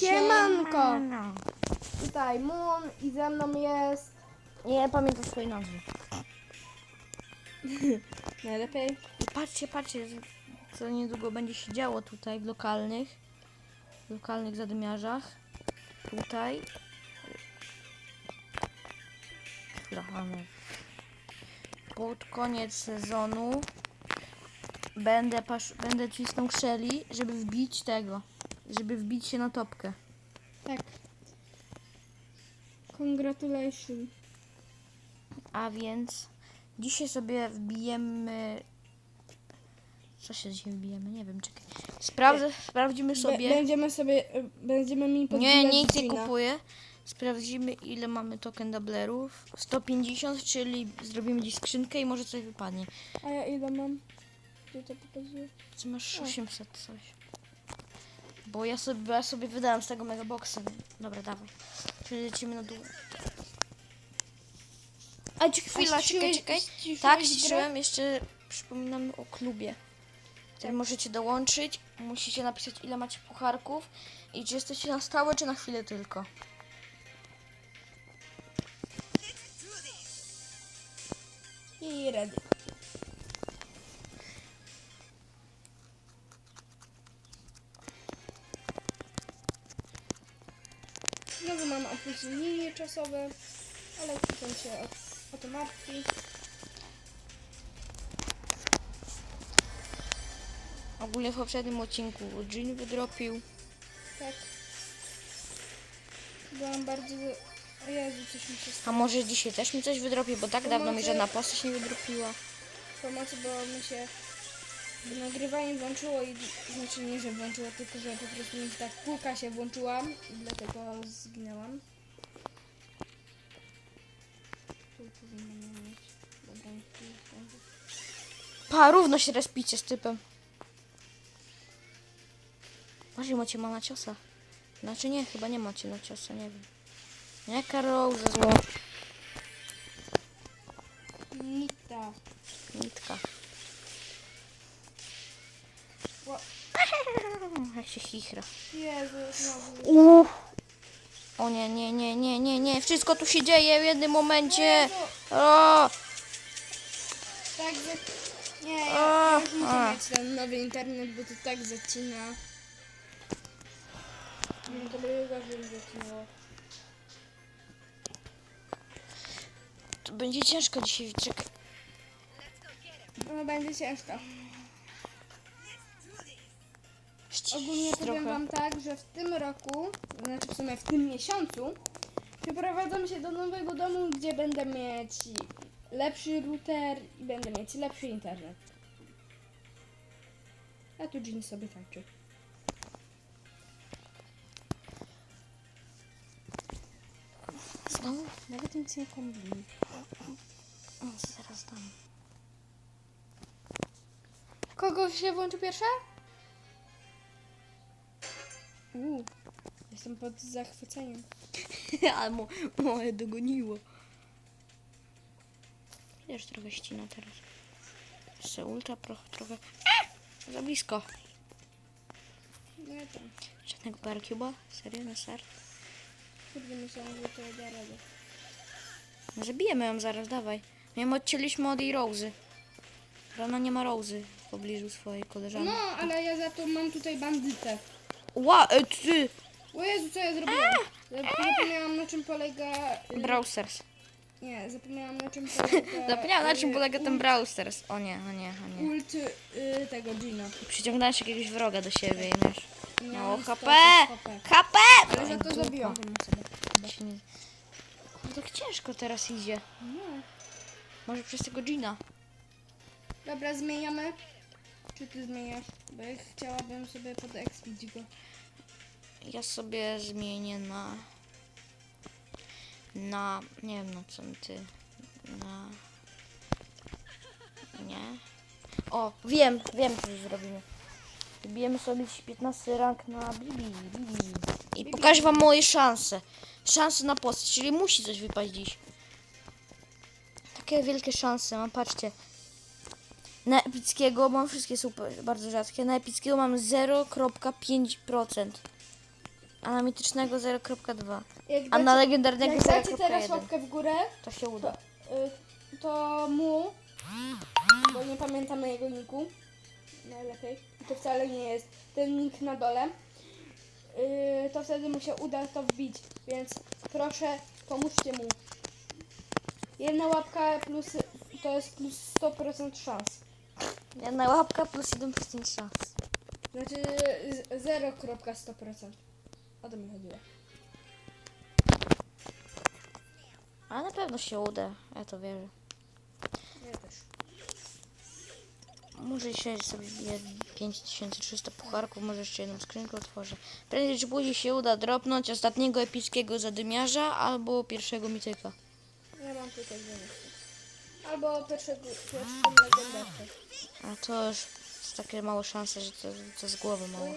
Siemanko! Tutaj Moon i ze mną jest... Nie pamiętam swojej nazwy. Najlepiej. I patrzcie, patrzcie, co niedługo będzie się działo tutaj w lokalnych, w lokalnych zadymiarzach. Tutaj. Mamy. Pod koniec sezonu będę, pasz, będę cisnął krzeli, żeby wbić tego, żeby wbić się na topkę. Tak. Congratulations. A więc dzisiaj sobie wbijemy. Co się dzisiaj wbijemy? Nie wiem, czekaj. Sprawdzę, sprawdzimy Be- sobie. będziemy sobie... y, Będziemy mi Nie, nic nie kupuję. Sprawdzimy ile mamy token doublerów. 150, czyli zrobimy dziś skrzynkę i może coś wypadnie. A ja ile mam? Gdzie to pokazuje? Co masz O. 800 coś. Bo ja sobie, bo ja sobie wydałem z tego megaboxa. Dobra, dawaj. Czyli lecimy na dół. A ci chwila, czekaj, czekaj. Tak, ściszyłem. Jeszcze przypominam o klubie. Który Tak. możecie dołączyć. Musicie napisać ile macie pucharków. I czy jesteście na stałe, czy na chwilę tylko. I ready. Mam opóźnienie czasowe, ale potem się o, o to martwi. Ogólnie w poprzednim odcinku Jean wydropił. Tak. Byłam bardzo... O Jezu, coś mi się A stało. może dzisiaj też mi coś wydropi, bo tak dawno mi Pomocy. żadna postać nie wydropiła. Pomocy, bo mi się nagrywanie włączyło i znaczy nie, że włączyło, tylko że po prostu mi tak półka się włączyła i dlatego zginęłam. Tu powinnam mieć. Dobra, niech tu będzie. Pa, równo się respicie z typem. Może macie ma na ciosa. Znaczy nie, chyba nie macie na ciosa, nie wiem. Nie, Karol, ze zło. Nita. Nitka. Ła- Jak się chichra. Jezu, znowu. Uuu. O nie, nie, nie, nie, nie, nie. Wszystko tu się dzieje w jednym momencie. O! tak za... Nie, ja, ja już muszę mieć ten nowy internet, bo to tak zacina. Nie, to by zacinało. To będzie ciężko dzisiaj. Czekaj. No będzie ciężko. Ogólnie powiem wam tak, że w tym roku, znaczy w sumie w tym miesiącu, przeprowadzam się do nowego domu, gdzie będę mieć lepszy router i będę mieć lepszy internet. A tu Jean sobie tańczy. Znowu? Nawet nic nie kombinuj. O, zaraz dam. Kogo się włączy pierwsza? Uuu, jestem pod zachwyceniem. Ale mo, moje dogoniło. Wiesz, trochę ścina teraz. Jeszcze ultra pro, trochę. A! Za blisko. No ja tam. Żadnego paracuba? Serio, na ser? Kurde, myślałam, że to radę. No Zabijemy ją zaraz, dawaj. My odcięliśmy od jej Rozy. Ona nie ma Rozy w pobliżu swojej koleżanki. No, ale ja za to mam tutaj bandytę. Ła, e, ty! O Jezu, co ja zrobiłam? Zap- Zapomniałam na czym polega... y, Browsers. Nie, zapomniałam na czym polega... Zapomniałam na czym y, polega ten Browsers. O nie, o nie, o nie. Ult y, tego Gina. Przyciągnąłeś jakiegoś wroga do siebie i wiesz. Miałam No, 100 HP! HP. Ale za to zabiłam. Się nie- No tak ciężko teraz idzie. No. Może przez tego Gina. Dobra, zmieniamy. Czy ty zmieniasz? Bo ja chciałabym sobie podekspić go. Ja sobie zmienię na... Na... Nie wiem na co ty... Na... Nie? O, wiem, wiem co zrobimy. Wybijemy sobie dziś 15 rank na Bibi, Bibi. I pokażę wam moje szanse. Szanse na postać, czyli musi coś wypaść dziś. Takie wielkie szanse mam, patrzcie. Na epickiego mam wszystkie super, bardzo rzadkie. Na epickiego mam 0,5%. A na mitycznego 0.2. Jak A na dacie- legendarnego Jak dacie teraz 0.1. łapkę w górę, To się uda. y, to mu, bo nie pamiętamy jego niku, najlepiej, to wcale nie jest ten nick na dole, y, to wtedy mu się uda to wbić, więc proszę pomóżcie mu. Jedna łapka plus, to jest plus 100% szans. Jedna łapka plus 1% szans. Znaczy z- 0,100%. O to mi chodziło. A na pewno się uda. Ja to wierzę. Ja też. Może się sobie wbiję 5300 pucharków, może jeszcze jedną skrzynkę otworzę. Prędzej czy później się uda dropnąć ostatniego epickiego zadymiarza albo pierwszego mityka. Ja mam tutaj dwanaście. Albo pierwszego, pierwszą legendarkę. A to już jest takie małe szanse, że to, to z głowy mało.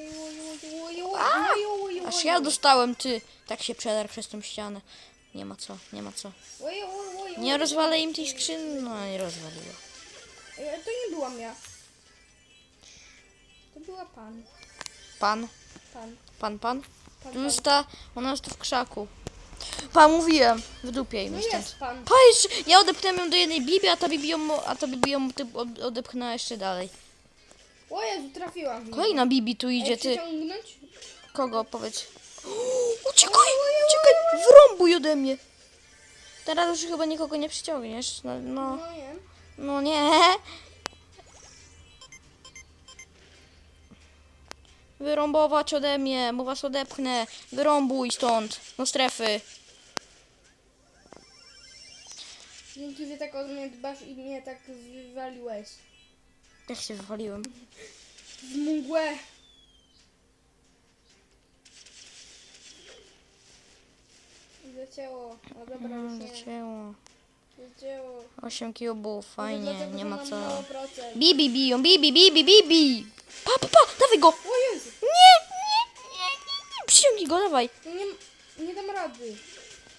Oj, Aż ja dostałem, ty. Tak się przedarł przez tą ścianę. Nie ma co, nie ma co. Nie rozwalę im tej skrzyni? No nie rozwaliła. E, To nie byłam ja. To była pan. Pan, Pan. pan, pan. Pan, Tu jest ta, ona jest tu w krzaku. Pan, mówiłem, w dupie im No jest pan. Pa, jeszcze, ja odepchnąłem ją do jednej bibi, a ta bibi ją, a ta bibi ją ty, od- odepchnęła jeszcze dalej. O Jezu, trafiłam w niego. Kolejna bibi tu idzie, ty. Kogo, powiedz. Uciekaj, uciekaj, wrąbuj ode mnie. Teraz już chyba nikogo nie przyciągniesz. No, no, No nie. no nie. Wyrąbować ode mnie, bo was odepchnę. Wyrąbuj stąd, do strefy. Dzięki, że tak o mnie dbasz i mnie tak wywaliłeś. Jak się wywaliłem. W mgłę. Zacięło. No dobra, Mm, już nie. Zacięło. Zacięło. 8 cubów, fajnie, nie ma co. Bibi biją, bibi, bibi, bibi! Pa, pa, pa, dawaj go! O Jezu, Nie, nie, nie, nie, nie, przyciągnij go, dawaj. nie, nie dam rady.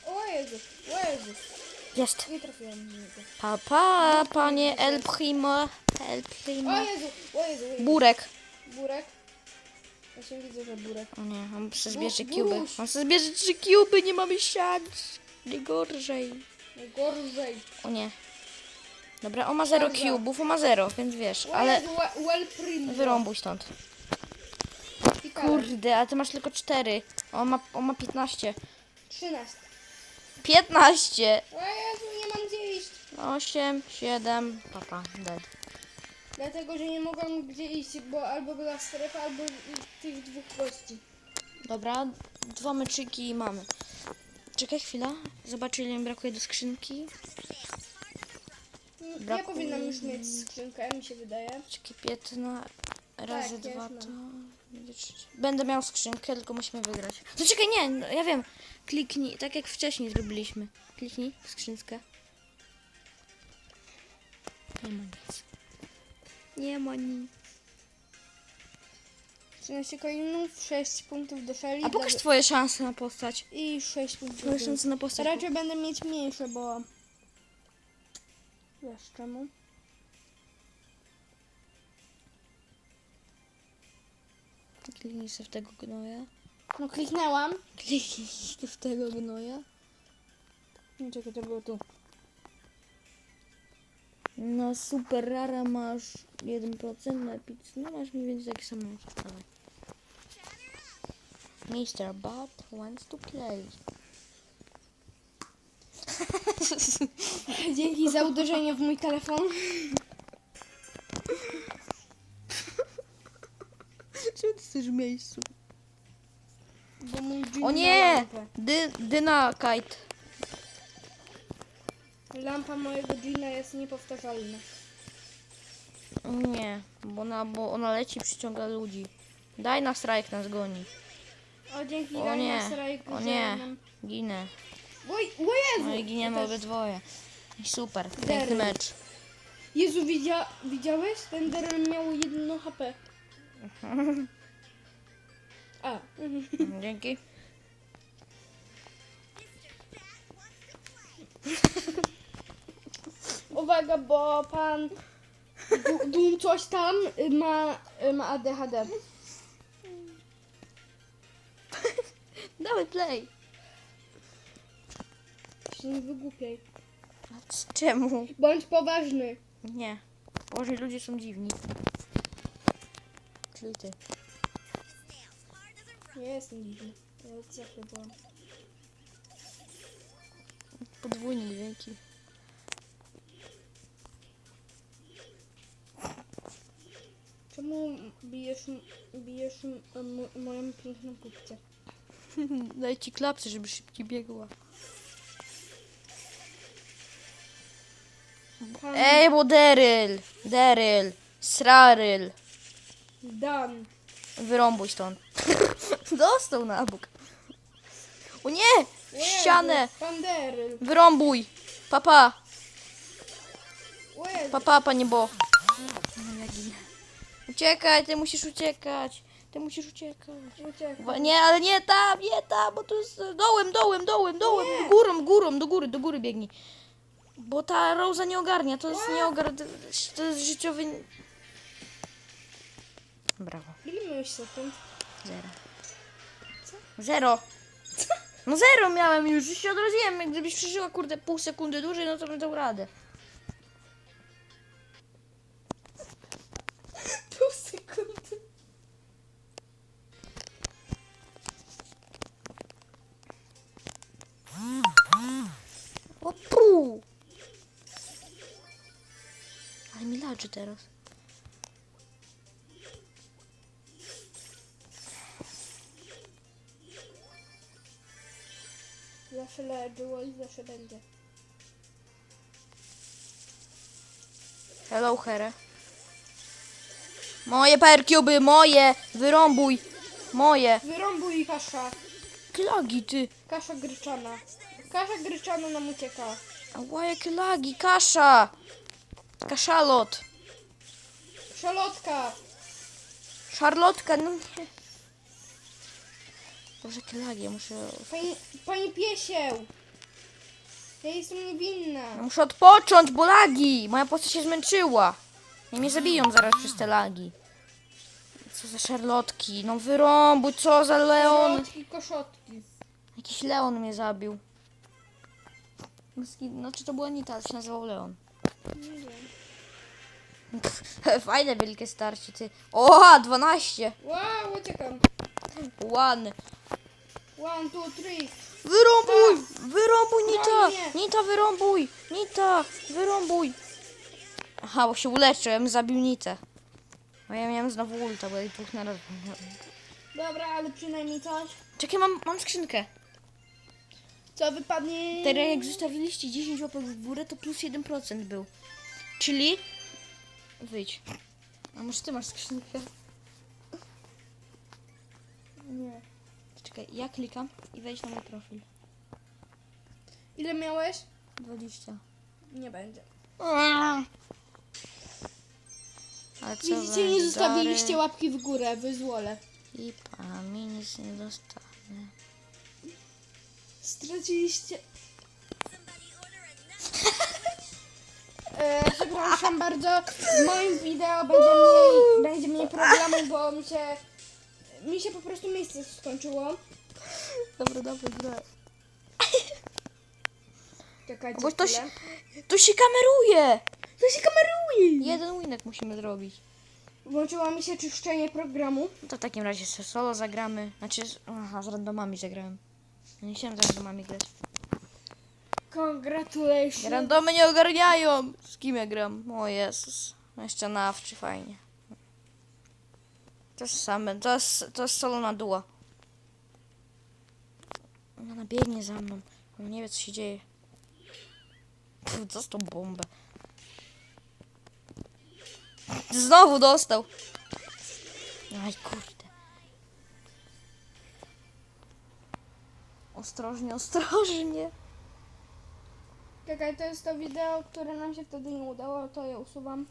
O Jezu, o Jezu. Jest. Nie trafiłam w niego. Pa, pa, panie El Primo, El Primo. O Jezu, o Jezu, o Jezu. Burek. Burek. Ja się widzę, że burek. O nie, on se Bu- zbierze buruś. kuby. On se zbierze trzy kuby, nie mamy szans. Najgorzej. Najgorzej. O nie. Dobra, on ma zero Bardzo. cubów, on ma zero, więc wiesz, ale wyrąbuj stąd. Pikałem. Kurde, a ty masz tylko cztery. On ma, on ma 15. 13. 15! O Jezu, nie mam gdzie iść. 8, 7, papa, dead. Dlatego, że nie mogłam gdzie iść, bo albo była strefa, albo tych dwóch gości. Dobra, dwa meczyki i mamy. Czekaj chwila, zobaczę ile mi brakuje do skrzynki. Ja Brakuje powinnam już mi- mieć skrzynkę, mi się wydaje. Czekaj, 15 razy Tak, ja dwa już to... będzie. Będę miał skrzynkę, tylko musimy wygrać. No czekaj, nie, no, ja wiem. Kliknij, tak jak wcześniej zrobiliśmy. Kliknij w skrzynkę. Nie ma nic. Nie ma nic. 13 coinów, 6 punktów do szali A pokaż twoje szanse na postać. i 6 punktów. Twoje szanse na postać. Raczej będę mieć mniejsze, bo... Wiesz czemu? Kliknij sobie w tego gnoja. No kliknęłam. Kliknij w tego gnoja. Nie, czekaj, to było tu. Na super rara masz 1%, na epicny masz mniej więcej taki sam. Mr. Bot wants to play. Dzięki za uderzenie w mój telefon. Czemu ty jesteś w miejscu? Bo mój dżin O ma nie! lampę. Dy, dyna kite. Lampa mojego dżina jest niepowtarzalna. Nie, bo ona, bo ona leci i przyciąga ludzi. Daj na strajk nas goni. O, dzięki O nie, o nie. Ginę. Oj, o Jezu! No i giniemy Ja obydwoje. I super, piękny mecz. Jezu, widzia... widziałeś? Ten Daryl miał jedno HP. A. mhm. Dzięki. Uwaga, bo pan du, du coś tam ma, ma ADHD. Dawaj play. Się nie wygłupiaj. A c- czemu? Bądź poważny. Nie. Boże, ludzie są dziwni. Czyli ty. Nie jestem dziwny. Ja od zawsze byłam. Podwójne dźwięki. Czemu bijesz, bijesz m- moją piękną kupcę? Daj ci klapsy, żeby szybciej biegła. Pan Ej, bo Deryl! Deryl! Sraryl! Dan. Wyrąbuj stąd. Dostał na bok. O nie! W Jezu, ścianę! Pan Deryl. Wyrąbuj! Papa! O Jezu. Papa, panie bo. Uciekaj, ty musisz uciekać. Ty musisz uciekać. Uciekł. Wa- Nie, ale nie tam, nie tam, bo tu jest dołem, dołem, dołem, dołem, górą, górą, do góry, do góry biegnij. Bo ta Rosa nie ogarnia, to jest nie ogarnia, to jest życiowy... Brawo, Ile miałeś sekund? zero. Zero. No zero miałem już, już się odrodziłem, gdybyś przeżyła kurde pół sekundy dłużej, no to bym dał radę. Ale mi leży teraz. Zawsze leżyło i zawsze będzie. Hello, Here. Moje perkiuby, moje! Wyrąbuj! Moje! Wyrąbuj kasza. Klagi, ty! Kasza gryczana. Kasza gryczana nam ucieka. Ała, jakie lagi! Kasza! Kaszalot! Szalotka. Szarlotka, no nie. Boże, jakie lagi, ja muszę... Pani, pani piesieł. Ja jestem niewinna. Ja muszę odpocząć, bo lagi! Moja postać się zmęczyła. I mnie zabiją zaraz przez te lagi. Co za szarlotki? No wyrąbuj, co za leon! Szalotki, koszotki. Jakiś Leon mnie zabił. No czy to była Anita, ale się nazywał Leon. Nie wiem. Fajne wielkie starcie, ty. O, 12! Wow, uciekam. One. One, two, three. Wyrąbuj! Wyrąbuj, Nita! Nita, wyrąbuj! Nita, wyrąbuj! Aha, bo się uleczyłem, zabił Nitę. A ja miałem znowu ulta, bo jej dwóch na raz. Dobra, ale przynajmniej coś. Czekaj, mam, mam skrzynkę. Co wypadnie? Teraz jak zostawiliście 10 łapek w górę, to plus 1% był. Czyli... Wyjdź. A może ty masz skrzynkę? Nie. Czekaj, ja klikam i wejdź na mój profil. Ile miałeś? 20. Nie będzie. Ale co Widzicie, nie zostawiliście dary łapki w górę, wy złole. I pami nic nie dostanę. Straciliście... E, przepraszam bardzo, w moim wideo będzie mniej, będzie mniej problemów, bo mi się, mi się po prostu miejsce skończyło. Dobra, dobra, dobra. Czekajcie Bo to chwilę. się, to się kameruje! To się kameruje! Jeden winek musimy zrobić. Włączyło mi się czyszczenie programu. No to w takim razie se solo zagramy. Znaczy, z- aha, z randomami zagrałem. Ja nie chciałem z randomami grać. Congratulations. Randomy nie ogarniają! Z kim ja gram? O Jezus. No Jeszcze nawczy, fajnie. To jest same, to jest, to jest solo na duo. Ona biegnie za mną. Ona nie wie co się dzieje. Pff, dostał bombę. Znowu dostał. Aj kurde. Ostrożnie, ostrożnie. Czekaj, to jest to wideo, które nam się wtedy nie udało, to je usuwam.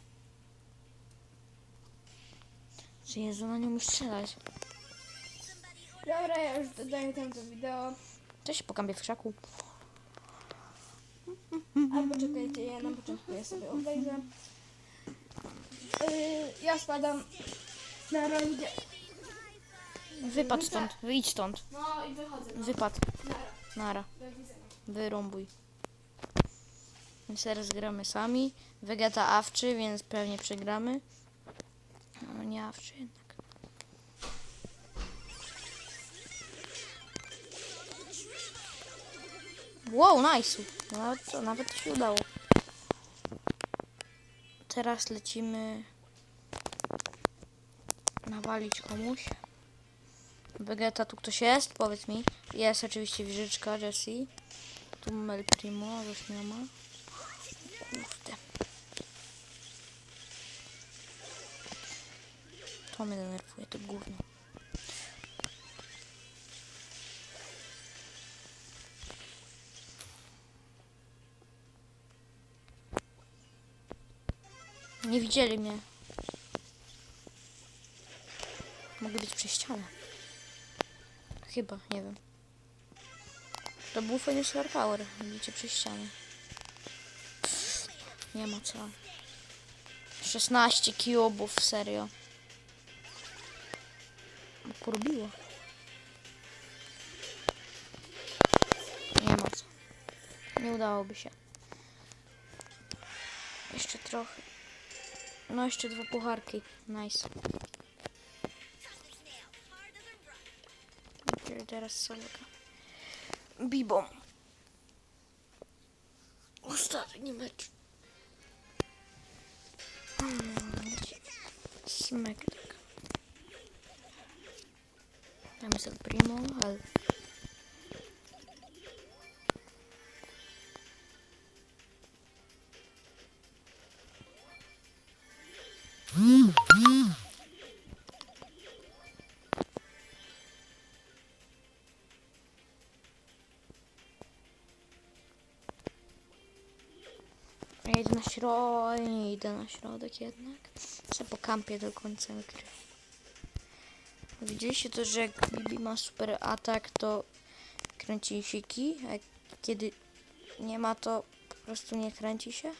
Czy Jezu, na nią umiesz strzelać? Dobra, ja już dodaję tam to wideo. To się pokambie w krzaku. Albo czekajcie, ja na początku je sobie obejrzę. Yy, ja spadam na rondzie. Wypadł stąd, wyjdź stąd. No i wychodzę. No. Wypadł. Nara. Wyrąbuj. Więc teraz gramy sami. Vegeta awczy, więc pewnie przegramy. No nie awczy jednak. Wow, nice. No to nawet to się udało. Teraz lecimy nawalić komuś. Vegeta, tu ktoś jest? Powiedz mi. Jest oczywiście wieżyczka Jessie. Tu mamy El Primo, już nie ma. Kurde. To mnie denerwuje, to gówno. Nie widzieli mnie. Mogli być przez ścianę. Chyba, nie wiem. To był Solar Power. Widzicie przez ścianę. Nie ma co. 16 cubów, serio. Porobiło. Nie ma co. Nie udałoby się. Jeszcze trochę. No jeszcze dwa pucharki. Nice. Teraz solka. Bibą. Ostatni mecz. Mm, Smackdown. Tam jest El Primo, ale... Ja idę na środek, nie idę na środek jednak. Chcę po kampie do końca gry. Widzieliście to, że jak Bibi ma super atak, to kręci się kij, a kiedy nie ma, to po prostu nie kręci się?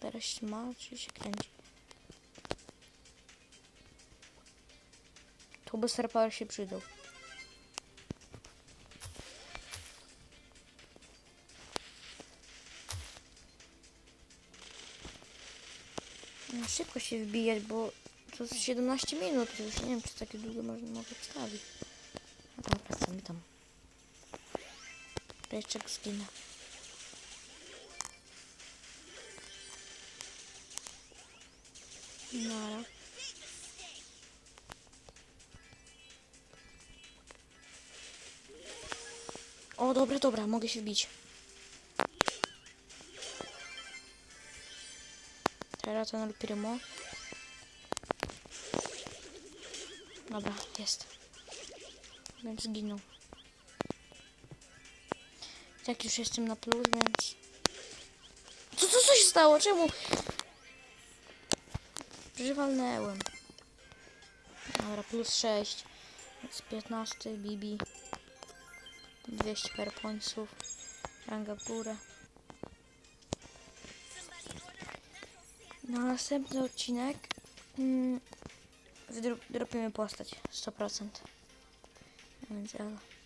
Teraz ma, czy się kręci? Tu by Star Power się przydał. No, szybko się wbijać, bo to jest 17 minut, już nie wiem, czy takie długo można mogę wstawić. No dobra, co mi tam. Jeszcze zginę. Nara. O, dobra, dobra, mogę się wbić. Ten El Primo. Dobra, jest. Więc zginął. Tak już jestem na plus, więc... Co, co, co się stało? Czemu? Przywalnęłem. Dobra, plus 6. Jest 15, Bibi. 200 per pointsów. Ranga w górę. Na następny odcinek mm, postać 100%. A Więc.